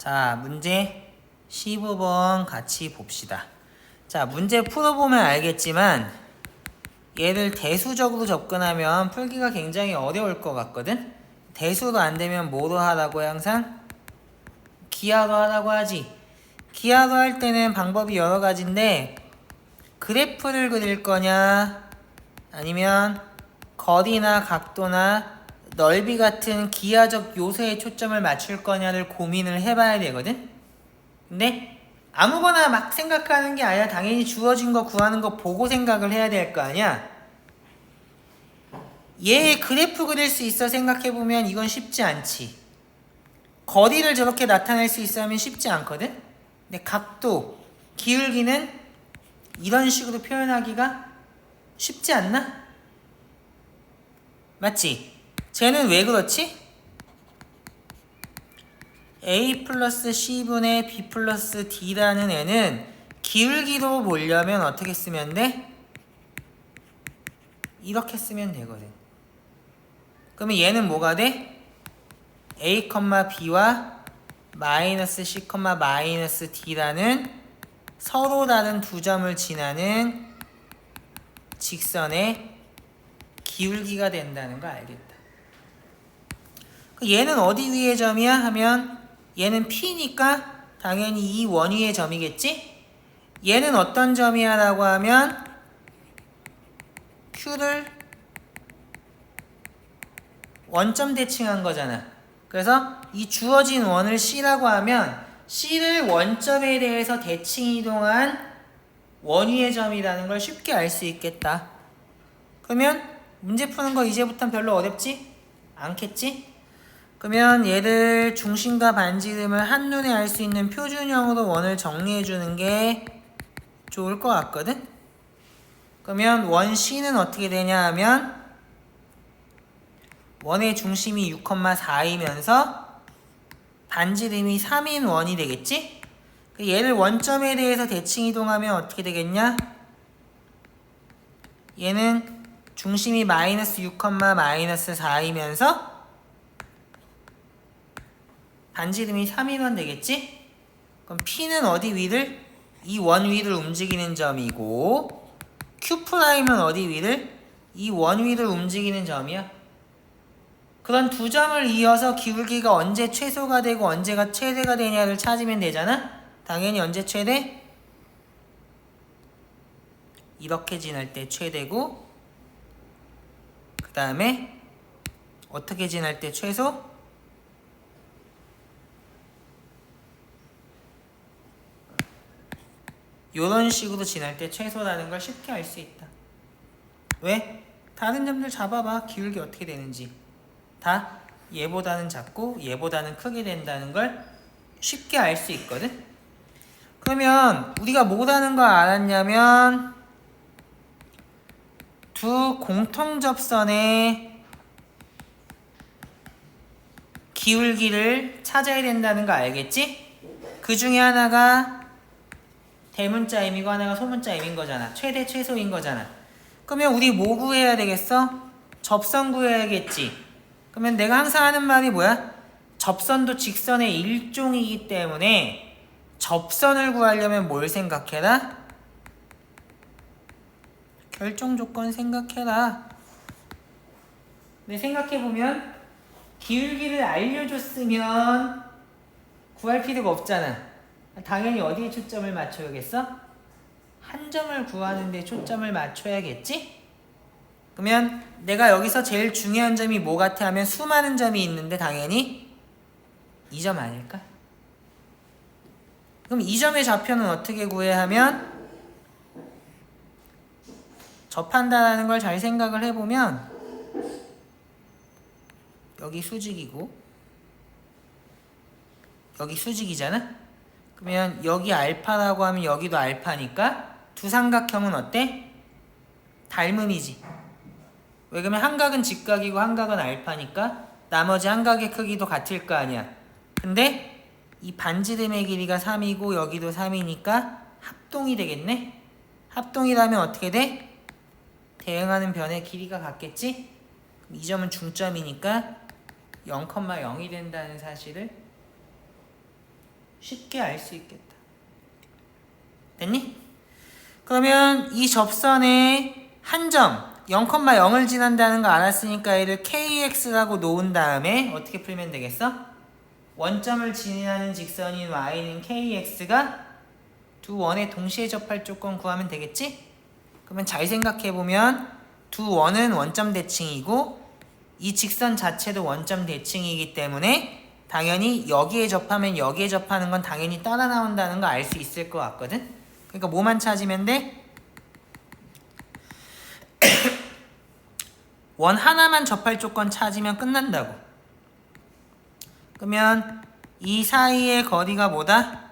자, 문제 15번 같이 봅시다. 자, 문제 풀어보면 알겠지만 얘를 대수적으로 접근하면 풀기가 굉장히 어려울 것 같거든? 대수로 안 되면 뭐로 하라고 해, 항상? 기하로 하라고 하지. 기하로 할 때는 방법이 여러 가지인데 그래프를 그릴 거냐 아니면 거리나 각도나 넓이 같은 기하적 요소에 초점을 맞출 거냐를 고민을 해봐야 되거든. 근데 아무거나 막 생각하는 게 아니라 당연히 주어진 거 구하는 거 보고 생각을 해야 될 거 아니야. 얘 그래프 그릴 수 있어 생각해보면 이건 쉽지 않지. 거리를 저렇게 나타낼 수 있어 하면 쉽지 않거든. 근데 각도, 기울기는 이런 식으로 표현하기가 쉽지 않나? 맞지? 쟤는 왜 그렇지? a 플러스 c분의 b 플러스 d라는 애는 기울기로 보려면 어떻게 쓰면 돼? 이렇게 쓰면 되거든. 그러면 얘는 뭐가 돼? a, b와 마이너스 c, 마이너스 d라는 서로 다른 두 점을 지나는 직선의 기울기가 된다는 거 알겠다. 그 얘는 어디 위의 점이야? 하면 얘는 P니까 당연히 이 원 위의 점이겠지? 얘는 어떤 점이야? 라고 하면 Q를 원점 대칭한 거잖아. 그래서 이 주어진 원을 C라고 하면 C를 원점에 대해서 대칭 이동한 원위의 점이라는 걸 쉽게 알 수 있겠다. 그러면 문제 푸는 거 이제부터는 별로 어렵지? 않겠지? 그러면 얘를 중심과 반지름을 한눈에 알 수 있는 표준형으로 원을 정리해 주는 게 좋을 것 같거든? 그러면 원 C는 어떻게 되냐 하면 원의 중심이 6,4이면서 반지름이 3인 원이 되겠지? 그 얘를 원점에 대해서 대칭 이동하면 어떻게 되겠냐? 얘는 중심이 마이너스 6, 마이너스 4이면서 반지름이 3인 원 되겠지? 그럼 P는 어디 위를? 이 원 위를 움직이는 점이고 Q'은 어디 위를? 이 원 위를 움직이는 점이야. 그런 두 점을 이어서 기울기가 언제 최소가 되고 언제가 최대가 되냐를 찾으면 되잖아? 당연히 언제 최대? 이렇게 지날 때 최대고 그 다음에 어떻게 지날 때 최소? 요런 식으로 지날 때 최소라는 걸 쉽게 알 수 있다. 왜? 다른 점들 잡아봐. 기울기 어떻게 되는지. 다 얘보다는 작고 얘보다는 크게 된다는 걸 쉽게 알 수 있거든. 그러면 우리가 뭐라는 걸 알았냐면 두 공통 접선의 기울기를 찾아야 된다는 거 알겠지? 그 중에 하나가 대문자 임이고 하나가 소문자 임인 거잖아. 최대 최소인 거잖아. 그러면 우리 뭐 구해야 되겠어? 접선 구해야겠지. 그러면 내가 항상 하는 말이 뭐야? 접선도 직선의 일종이기 때문에 접선을 구하려면 뭘 생각해라? 결정 조건 생각해라. 근데 생각해보면 기울기를 알려줬으면 구할 필요가 없잖아. 당연히 어디에 초점을 맞춰야겠어? 한 점을 구하는 데 초점을 맞춰야겠지? 그러면 내가 여기서 제일 중요한 점이 뭐 같아 하면 수많은 점이 있는데 당연히 이 점 아닐까? 그럼 이 점의 좌표는 어떻게 구해야 하면 접한다라는 걸 잘 생각을 해보면 여기 수직이고 여기 수직이잖아? 그러면 여기 알파라고 하면 여기도 알파니까 두 삼각형은 어때? 닮음이지. 왜 그러면 한각은 직각이고 한각은 알파니까 나머지 한각의 크기도 같을 거 아니야. 근데 이 반지름의 길이가 3이고 여기도 3이니까 합동이 되겠네. 합동이라면 어떻게 돼? 대응하는 변의 길이가 같겠지? 이 점은 중점이니까 0,0이 된다는 사실을 쉽게 알 수 있겠다. 됐니? 그러면 이 접선에 한점 0,0을 지난다는 거 알았으니까 얘를 kx라고 놓은 다음에 어떻게 풀면 되겠어? 원점을 지나는 직선인 y는 kx가 두 원에 동시에 접할 조건 구하면 되겠지? 그러면 잘 생각해 보면 두 원은 원점 대칭이고 이 직선 자체도 원점 대칭이기 때문에 당연히 여기에 접하면 여기에 접하는 건 당연히 따라 나온다는 거 알 수 있을 것 같거든. 그러니까 뭐만 찾으면 돼? 원 하나만 접할 조건 찾으면 끝난다고. 그러면 이 사이의 거리가 뭐다?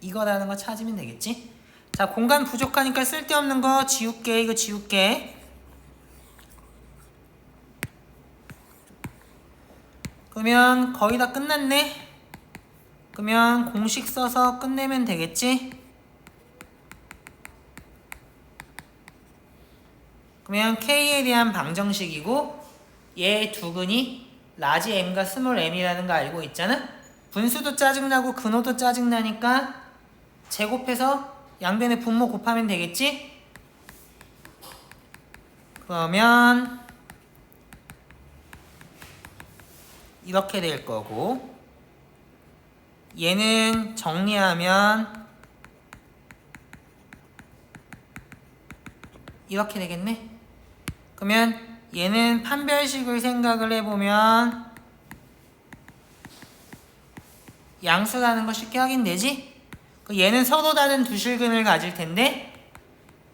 이거라는 거 찾으면 되겠지? 자, 공간 부족하니까 쓸데없는 거 지울게. 이거 지울게. 그러면 거의 다 끝났네. 그러면 공식 써서 끝내면 되겠지? 그러면 K에 대한 방정식이고 얘 두근이 라지 M과 스몰 M이라는 거 알고 있잖아? 분수도 짜증나고 근호도 짜증나니까 제곱해서 양변의 분모 곱하면 되겠지? 그러면 이렇게 될 거고 얘는 정리하면 이렇게 되겠네. 그러면 얘는 판별식을 생각을 해보면 양수라는 거 쉽게 확인되지? 그 얘는 서로 다른 두 실근을 가질 텐데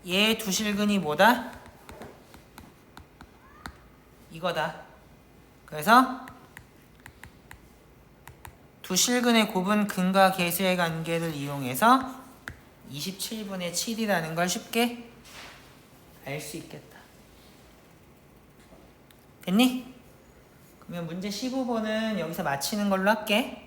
얘 두 실근이 뭐다? 이거다. 그래서 두 실근의 곱은 근과 계수의 관계를 이용해서 27분의 7이라는 걸 쉽게 알 수 있겠다. 됐니? 그러면 문제 15번은 여기서 마치는 걸로 할게.